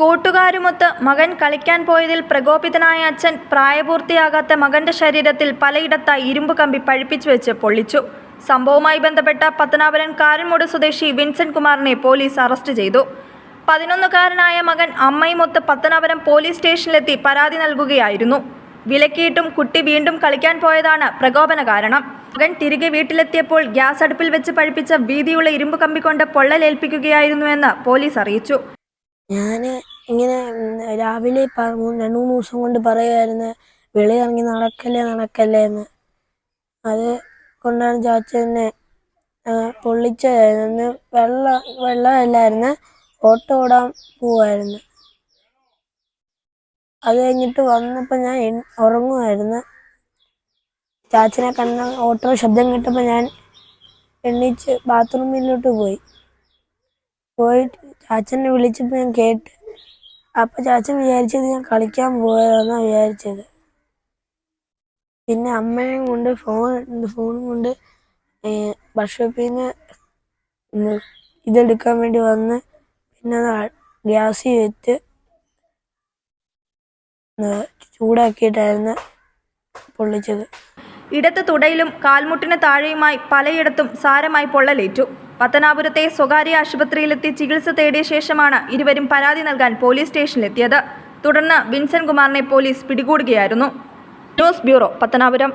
കൂട്ടുകാരുമൊത്ത് മകൻ കളിക്കാൻ പോയതിൽ പ്രകോപിതനായ അച്ഛൻ പ്രായപൂർത്തിയാകാത്ത മകന്റെ ശരീരത്തിൽ പലയിടത്തായി ഇരുമ്പ് കമ്പി പഴിപ്പിച്ചു വെച്ച് പൊള്ളിച്ചു. സംഭവവുമായി ബന്ധപ്പെട്ട പത്തനാപുരം കാരൻമൂട് സ്വദേശി വിൻസെന്റ് കുമാറിനെ പോലീസ് അറസ്റ്റ് ചെയ്തു. പതിനൊന്നുകാരനായ മകൻ അമ്മയുമൊത്ത് പത്തനാപുരം പോലീസ് സ്റ്റേഷനിലെത്തി പരാതി നൽകുകയായിരുന്നു. വിലക്കിയിട്ടും കുട്ടി വീണ്ടും കളിക്കാൻ പോയതാണ് പ്രകോപന കാരണം. മകൻ തിരികെ വീട്ടിലെത്തിയപ്പോൾ ഗ്യാസ് അടുപ്പിൽ വെച്ച് പഴിപ്പിച്ച വീതിയുള്ള ഇരുമ്പ് കമ്പി കൊണ്ട് പൊള്ളലേൽപ്പിക്കുകയായിരുന്നുവെന്ന് പോലീസ് അറിയിച്ചു. ഞാൻ ഇങ്ങനെ രാവിലെ രണ്ട് മൂന്ന് ദിവസം കൊണ്ട് പറയുമായിരുന്നു വെളി ഇറങ്ങി നടക്കല്ലേ നടക്കല്ലേ എന്ന്. അത് കൊണ്ടാണ് ചാച്ചനെ പൊള്ളിച്ചതായിരുന്നു. വെള്ള വെള്ളമല്ലായിരുന്നു ഓട്ടോ ഓടാൻ പോവായിരുന്നു. അത് കഴിഞ്ഞിട്ട് വന്നപ്പോൾ ഞാൻ ഉറങ്ങുമായിരുന്നു. ചാച്ചനെ കണ്ട ഓട്ടോ ശബ്ദം കേട്ടപ്പോൾ ഞാൻ എണ്ണീച്ച് ബാത്റൂമിലോട്ട് പോയി. പോയിട്ട് ചാച്ചനെ വിളിച്ചപ്പോൾ ഞാൻ കേട്ട് അപ്പം ചാച്ചൻ വിചാരിച്ചത് ഞാൻ കളിക്കാൻ പോയതാണെന്നാണ് വിചാരിച്ചത്. പിന്നെ അമ്മയും കൊണ്ട് ഫോൺ ഫോണും കൊണ്ട് ബസ് ഷോപ്പിൽ നിന്ന് ഇതെടുക്കാൻ വേണ്ടി വന്ന് പിന്നെ അത് ഗ്യാസിൽ വെച്ച് ചൂടാക്കിയിട്ടായിരുന്നു പൊള്ളിച്ചത്. ഇടത്ത് തുടയിലും കാൽമുട്ടിന് താഴെയുമായി പലയിടത്തും സാരമായി പൊള്ളലേറ്റു. പത്തനാപുരത്തെ സ്വകാര്യ ആശുപത്രിയിലെത്തി ചികിത്സ തേടിയ ശേഷമാണ് ഇരുവരും പരാതി നൽകാൻ പോലീസ് സ്റ്റേഷനിലെത്തിയത്. തുടർന്ന് വിൻസെന്റ് കുമാറിനെ പോലീസ് പിടികൂടുകയായിരുന്നു. News bureau Pathanapuram.